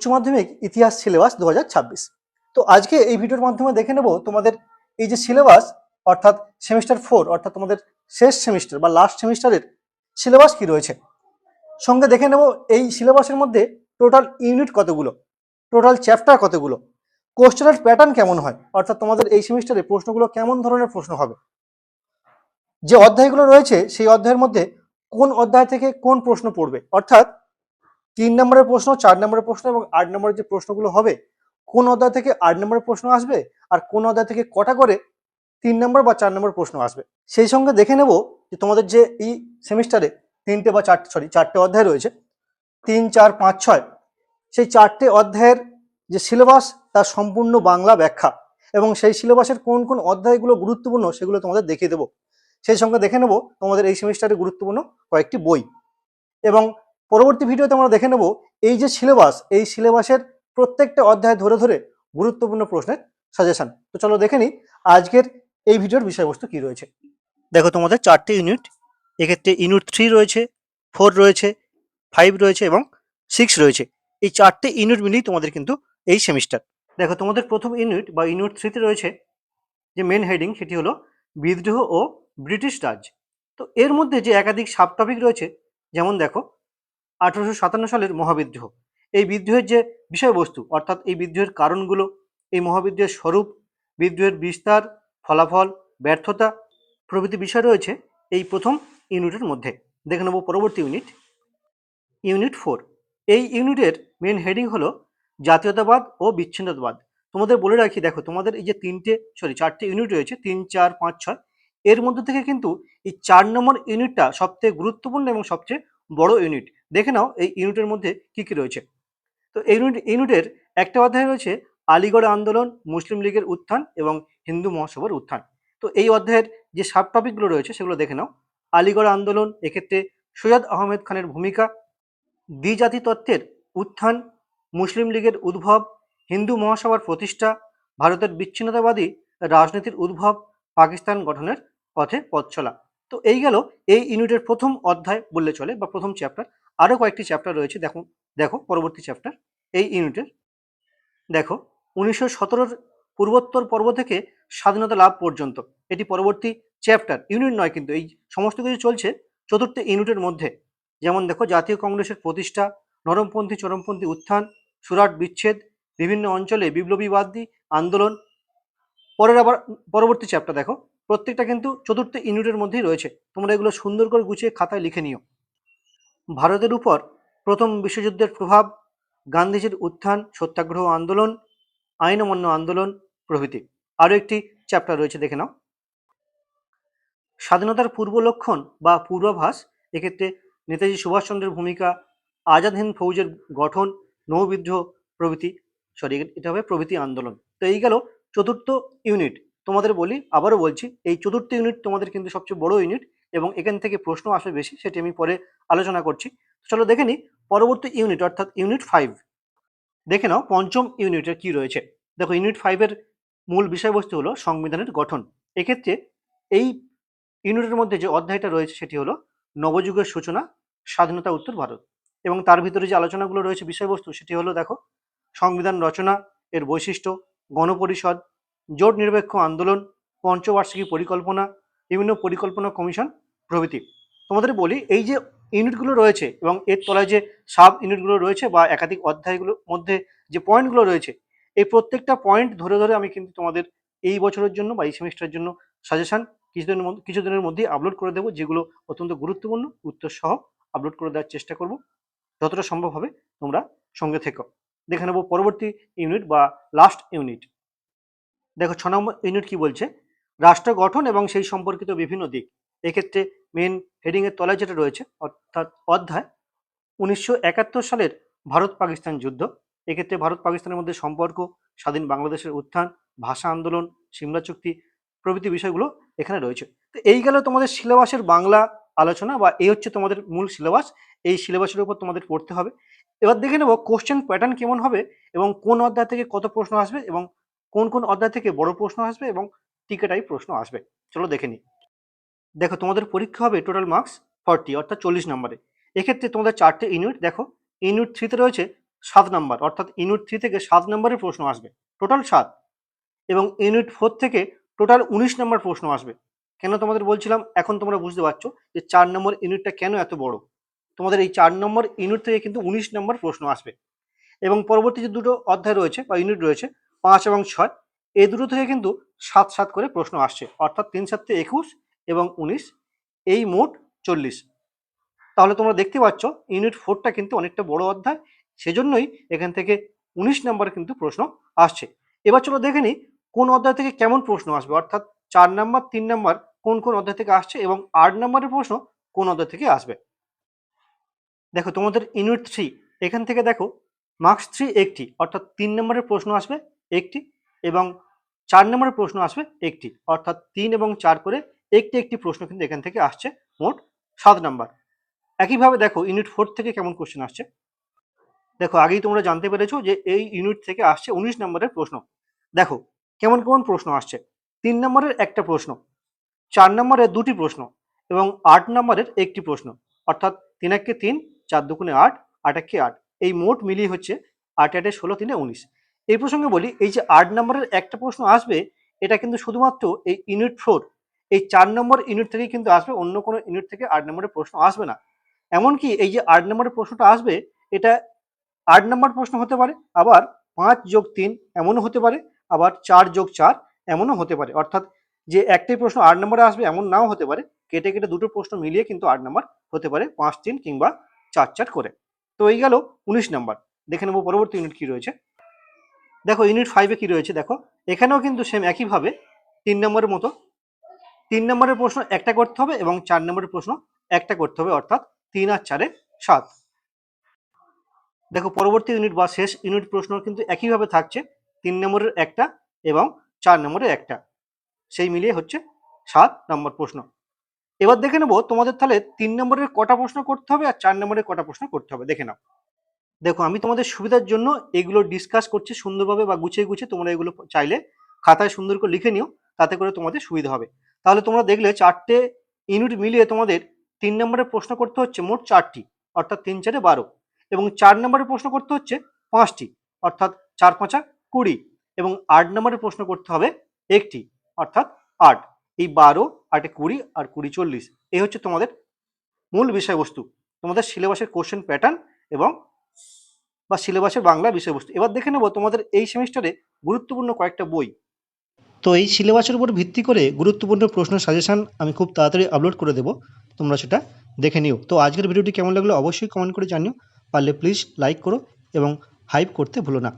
উচ্চ মাধ্যমিক ইতিহাস সিলেবাস দু হাজার ছাব্বিশ। তো আজকে এই ভিডিওর মাধ্যমে দেখে নেব তোমাদের এই যে সিলেবাস, অর্থাৎ সেমিস্টার ফোর, অর্থাৎ তোমাদের শেষ সেমিস্টার বা লাস্ট সেমিস্টারের সিলেবাস কি রয়েছে? সঙ্গে দেখে নেব এই সিলেবাসের মধ্যে টোটাল ইউনিট কতগুলো টোটাল চ্যাপ্টার কতগুলো কোশ্চেনের প্যাটার্ন কেমন হয়, অর্থাৎ তোমাদের এই সেমিস্টারে প্রশ্নগুলো কেমন ধরনের প্রশ্ন হবে। যে অধ্যায়গুলো রয়েছে, সেই অধ্যায়ের মধ্যে কোন অধ্যায় থেকে কোন প্রশ্ন পড়বে, অর্থাৎ তিন নম্বরের প্রশ্ন, চার নম্বরের প্রশ্ন এবং আট নম্বরের যে প্রশ্নগুলো হবে, কোন অধ্যায় থেকে আট নম্বরের প্রশ্ন আসবে আর কোন অধ্যায় থেকে কটা করে তিন নম্বর বা চার নম্বর প্রশ্ন আসবে? সেই সঙ্গে দেখে নেব যে তোমাদের যে এই সেমিস্টারে তিনটে বা চারটে সরি চারটে অধ্যায় রয়েছে, তিন, চার, পাঁচ, ছয়, সেই চারটে অধ্যায়ের যে সিলেবাস তার সম্পূর্ণ বাংলা ব্যাখ্যা এবং সেই সিলেবাসের কোন কোন অধ্যায়গুলো গুরুত্বপূর্ণ সেগুলো তোমাদের দেখিয়ে দেবো। সেই সঙ্গে দেখে নেব তোমাদের এই সেমিস্টারে গুরুত্বপূর্ণ কয়েকটি বই এবং পরবর্তী ভিডিওতে আমরা দেখে নেব এই যে সিলেবাস, এই সিলেবাসের প্রত্যেকটা অধ্যায় ধরে ধরে গুরুত্বপূর্ণ প্রশ্নের সাজেশন তো চলো দেখে নিই আজকের এই ভিডিওর বিষয়বস্তু কি রয়েছে। দেখো তোমাদের চারটে ইউনিট এক্ষেত্রে ইউনিট থ্রি রয়েছে ফোর রয়েছে ফাইভ রয়েছে এবং সিক্স রয়েছে। এই চারটে ইউনিট মিলিয়েই তোমাদের কিন্তু এই সেমিস্টার দেখো তোমাদের প্রথম ইউনিট বা ইউনিট থ্রিতে রয়েছে যে মেন হেডিং সেটি হলো বিদ্রোহ ও ব্রিটিশ রাজ। তো এর মধ্যে যে একাধিক সাব টপিক রয়েছে, যেমন দেখো আঠারোশো সাতান্ন সালের মহাবিদ্রোহ। এই বিদ্রোহের যে বিষয়বস্তু, অর্থাৎ এই বিদ্রোহের কারণগুলো, এই মহাবিদ্রোহের স্বরূপ, বিদ্রোহের বিস্তার, ফলাফল, ব্যর্থতা প্রভৃতি বিষয় রয়েছে এই প্রথম ইউনিটের মধ্যে। দেখে নেব পরবর্তী ইউনিট। Unit four. এই ইউনিটের মেন হেডিং হলো জাতীয়তাবাদ ও বিচ্ছিন্নতাবাদ। তোমাদের বলে রাখি, দেখো, তোমাদের এই যে তিনটে সরি চারটে ইউনিট রয়েছে, তিন, চার, পাঁচ, ছয়, এর মধ্যে থেকে কিন্তু এই চার নম্বর ইউনিটটা সবচেয়ে গুরুত্বপূর্ণ এবং সবচেয়ে বড় ইউনিট। দেখে নাও এই ইউনিটের মধ্যে কি কি রয়েছে। তো এই ইউনিট ইউনিটের একটা অধ্যায় রয়েছে আলিগড় আন্দোলন, মুসলিম লীগের উত্থান এবং হিন্দু মহাসভার উত্থান। তো এই অধ্যায়ের যে সাব টপিকগুলো রয়েছে সেগুলো দেখে নাও। আলিগড় আন্দোলন এক্ষেত্রে সৈয়দ আহমেদ খানের ভূমিকা, দ্বিজাতি তত্ত্বের উত্থান, মুসলিম লীগের উদ্ভব, হিন্দু মহাসভার প্রতিষ্ঠা, ভারতের বিচ্ছিন্নতাবাদী রাজনীতির উদ্ভব, পাকিস্তান গঠনের পথে পথ চলা। তো এই গেল এই ইউনিটের প্রথম অধ্যায় বললে চলে বা প্রথম চ্যাপ্টার আরও কয়েকটি চ্যাপ্টার রয়েছে, দেখো দেখো পরবর্তী চ্যাপ্টার এই ইউনিটের দেখো, উনিশশো সতেরোর পূর্বোত্তর পর্ব থেকে স্বাধীনতা লাভ পর্যন্ত, এটি পরবর্তী চ্যাপ্টার ইউনিট নয় কিন্তু, এই সমস্ত কিছু চলছে চতুর্থ ইউনিটের মধ্যে। যেমন দেখো, জাতীয় কংগ্রেসের প্রতিষ্ঠা, নরমপন্থী, চরমপন্থী উত্থান, সুরাট বিচ্ছেদ, বিভিন্ন অঞ্চলে বিপ্লবীবাদী আন্দোলন। পরের আবার, পরবর্তী চ্যাপ্টার দেখো, প্রত্যেকটা কিন্তু চতুর্থ ইউনিটের মধ্যেই রয়েছে। তোমরা এগুলো সুন্দর করে গুছিয়ে খাতায় লিখে নিও। ভারতের উপর প্রথম বিশ্বযুদ্ধের প্রভাব, গান্ধীজির উত্থান, সত্যাগ্রহ আন্দোলন, আইন অমান্য আন্দোলন প্রভৃতি। আরও একটি চ্যাপ্টার রয়েছে, দেখে নাও। স্বাধীনতার পূর্ব লক্ষণ বা পূর্বাভাস, এক্ষেত্রে নেতাজি সুভাষচন্দ্রের ভূমিকা, আজাদ হিন্দ ফৌজের গঠন নৌবিদ্রোহ প্রভৃতি সরি এটা হবে প্রভৃতি আন্দোলন। তো এই গেল চতুর্থ ইউনিট তোমাদের বলি, আবারও বলছি, এই চতুর্থ ইউনিট তোমাদের কিন্তু সবচেয়ে বড় ইউনিট এবং এখান থেকে প্রশ্ন আসবে বেশি, সেটি আমি পরে আলোচনা করছি। চলো দেখে নিই, পরবর্তী ইউনিট অর্থাৎ ইউনিট ফাইভ দেখে নাও, পঞ্চম ইউনিটের কি রয়েছে? দেখো ইউনিট ফাইভের মূল বিষয়বস্তু হলো সংবিধানের গঠন। এক্ষেত্রে এই ইউনিটের মধ্যে যে অধ্যায়টা রয়েছে, সেটি হলো নবযুগের সূচনা, স্বাধীনতা, উত্তর ভারত। এবং তার ভিতরে যে আলোচনাগুলো রয়েছে, বিষয়বস্তু, সেটি হলো দেখো, সংবিধান রচনা, এর বৈশিষ্ট্য, গণপরিষদ, জোট নিরপেক্ষ আন্দোলন, পঞ্চবার্ষিকী পরিকল্পনা, বিভিন্ন পরিকল্পনা কমিশন প্রভৃতি। তোমাদের বলি, এই যে ইউনিটগুলো রয়েছে এবং এর তলায় যে সাব ইউনিটগুলো রয়েছে বা একাধিক অধ্যায়গুলোর মধ্যে যে পয়েন্টগুলো রয়েছে, এই প্রত্যেকটা পয়েন্ট ধরে ধরে আমি কিন্তু তোমাদের এই বছরের জন্য বা এই সেমিস্টারের জন্য সাজেশন কিছুদিনের মধ্যে, কিছুদিনের মধ্যেই আপলোড করে দেবো, যেগুলো অত্যন্ত গুরুত্বপূর্ণ উত্তর সহ আপলোড করে দেওয়ার চেষ্টা করব। যতটা সম্ভব হবে তোমরা সঙ্গে থেকো। দেখে নেব পরবর্তী ইউনিট বা লাস্ট ইউনিট দেখো, ছ নম্বর ইউনিট কি বলছে? রাষ্ট্র গঠন এবং সেই সম্পর্কিত বিভিন্ন দিক। এক্ষেত্রে মেন হেডিংয়ের তলায় যেটা রয়েছে, অর্থাৎ অধ্যায়, উনিশশো একাত্তর সালের ভারত পাকিস্তান যুদ্ধ। এক্ষেত্রে ভারত পাকিস্তানের মধ্যে সম্পর্ক, স্বাধীন বাংলাদেশের উত্থান, ভাষা আন্দোলন, সিমলা চুক্তি প্রভৃতি বিষয়গুলো এখানে রয়েছে। তো এই গেল তোমাদের সিলেবাসের বাংলা আলোচনা বা এই হচ্ছে তোমাদের মূল সিলেবাস। এই সিলেবাসের উপর তোমাদের পড়তে হবে। এবার দেখে নেব কোশ্চেন প্যাটার্ন কেমন হবে এবং কোন অধ্যায় থেকে কত প্রশ্ন আসবে এবং কোন কোন অধ্যায় থেকে বড় প্রশ্ন আসবে এবং টিকেটাই প্রশ্ন আসবে। চলো দেখে নিই। দেখো, তোমাদের পরীক্ষা হবে টোটাল মার্কস ফর্টি অর্থাৎ চল্লিশ নম্বরে। এক্ষেত্রে তোমাদের চারটে ইউনিট দেখো ইউনিট থ্রিতে রয়েছে সাত নম্বর অর্থাৎ ইউনিট থ্রি থেকে সাত নম্বরের প্রশ্ন আসবে টোটাল সাত। এবং ইউনিট ফোর থেকে টোটাল উনিশ নম্বর প্রশ্ন আসবে। কেন তোমাদের বলছিলাম? এখন তোমরা বুঝতে পারছ যে চার নম্বর ইউনিটটা কেন এত বড়? তোমাদের এই চার নম্বর ইউনিট থেকে কিন্তু উনিশ নম্বর প্রশ্ন আসবে। এবং পরবর্তী যে দুটো অধ্যায় রয়েছে বা ইউনিট রয়েছে, পাঁচ এবং ছয় এই দুটো থেকে কিন্তু সাত সাত করে প্রশ্ন আসছে, অর্থাৎ তিন সাতে একুশ এবং উনিশ, এই মোট চল্লিশ। তাহলে তোমরা দেখতে পাচ্ছ, ইউনিট ফোরটা কিন্তু অনেকটা বড় অধ্যায়, সেজন্যই এখান থেকে উনিশ নম্বর কিন্তু প্রশ্ন আসছে। এবার চলো দেখে নিই কোন অধ্যায় থেকে কেমন প্রশ্ন আসবে? অর্থাৎ চার নাম্বার, তিন নাম্বার, কোন কোন অধ্যায় থেকে আসছে এবং আট নম্বরের প্রশ্ন কোন অধ্যায় থেকে আসবে? দেখো, তোমাদের ইউনিট থ্রি এখান থেকে দেখো মার্কস থ্রি একটি, অর্থাৎ তিন নম্বরের প্রশ্ন আসবে একটি এবং চার নম্বরের প্রশ্ন আসবে একটি। অর্থাৎ তিন এবং চার করে একটি একটি প্রশ্ন কিন্তু এখান থেকে আসছে মোট সাত নাম্বার। একইভাবে দেখো ইউনিট ফোর থেকে কেমন কোশ্চেন আসছে? দেখো, আগেই তোমরা জানতে পেরেছ যে এই ইউনিট থেকে আসছে উনিশ নম্বরের প্রশ্ন। দেখো, কেমন কেমন প্রশ্ন আসছে? তিন নম্বরের একটা প্রশ্ন, চার নম্বরের দুটি প্রশ্ন এবং আট নম্বরের একটি প্রশ্ন। অর্থাৎ তিন একে তিন, চার দুগুণে আট আট একে আট। এই মোট মিলিয়ে হচ্ছে আট, আটে ষোলো, তিনে উনিশ। এই প্রসঙ্গে বলি, এই যে আট নম্বরের একটা প্রশ্ন আসবে, এটা কিন্তু শুধুমাত্র এই ইউনিট ফোর এই চার নম্বর ইউনিট থেকেই কিন্তু আসবে, অন্য কোনো ইউনিট থেকে আট নম্বরের প্রশ্ন আসবে না। এমনকি এই যে আট নম্বরের প্রশ্নটা আসবে, এটা আট নম্বর প্রশ্ন হতে পারে, আবার পাঁচ যোগ তিন এমনও হতে পারে, আবার চার যোগ চার এমনও হতে পারে। অর্থাৎ যে একটাই প্রশ্ন আট নম্বরে আসবে এমন নাও হতে পারে, কেটে কেটে দুটো প্রশ্ন মিলিয়ে কিন্তু আট নম্বর হতে পারে, পাঁচ তিন কিংবা চার চার করে। তো এই গেল উনিশ নম্বর। দেখে নেব পরবর্তী ইউনিট কি রয়েছে। দেখো ইউনিট ফাইভে কি রয়েছে, দেখো। এখানেও কিন্তু সেম একইভাবে, তিন নম্বরের মতো তিন নম্বরের প্রশ্ন একটা করতে হবে এবং চার নম্বরের প্রশ্ন একটা করতে হবে, অর্থাৎ তিন আর চারে সাত। দেখো, পরবর্তী ইউনিট বা শেষ ইউনিট প্রশ্ন কিন্তু একইভাবে থাকছে, তিন নম্বরের একটা এবং চার নম্বরের একটা। সেই মিলিয়ে হচ্ছে সাত নম্বর প্রশ্ন। এবার দেখে নেব তোমাদের তাহলে তিন নম্বরের কটা প্রশ্ন করতে হবে আর চার নম্বরের কটা প্রশ্ন করতে হবে। দেখে নাও। দেখো, আমি তোমাদের সুবিধার জন্য এগুলো ডিসকাস করছি সুন্দরভাবে বা গুছিয়ে গুছিয়ে তোমরা এগুলো চাইলে খাতায় সুন্দর করে লিখে নিও, তাতে করে তোমাদের সুবিধা হবে। তাহলে তোমরা দেখলে চারটে ইউনিট মিলিয়ে তোমাদের তিন নম্বরের প্রশ্ন করতে হচ্ছে মোট চারটি, অর্থাৎ তিন চারে বারো। এবং চার নম্বরের প্রশ্ন করতে হচ্ছে পাঁচটি, অর্থাৎ চার পাঁচা কুড়ি। এবং আট নম্বরের প্রশ্ন করতে হবে একটি, অর্থাৎ আট। এই বারো, আটে কুড়ি আর কুড়ি চল্লিশ এই হচ্ছে তোমাদের মূল বিষয়বস্তু, তোমাদের সিলেবাসের কোশ্চেন প্যাটার্ন এবং বা সিলেবাসের বাংলা বিষয়বস্তু। এবার দেখে নেব তোমাদের এই সেমিস্টারে গুরুত্বপূর্ণ কয়েকটা বই। তো এই সিলেবাসের উপর ভিত্তি করে গুরুত্বপূর্ণ প্রশ্ন সাজেশান আমি খুব তাড়াতাড়ি আপলোড করে দেবো। তোমরা সেটা দেখে নিও। তো আজকের ভিডিওটি কেমন লাগল অবশ্যই কমেন্ট করে জানিও। পারলে প্লিজ লাইক করো এবং হাইপ করতে ভুলো না।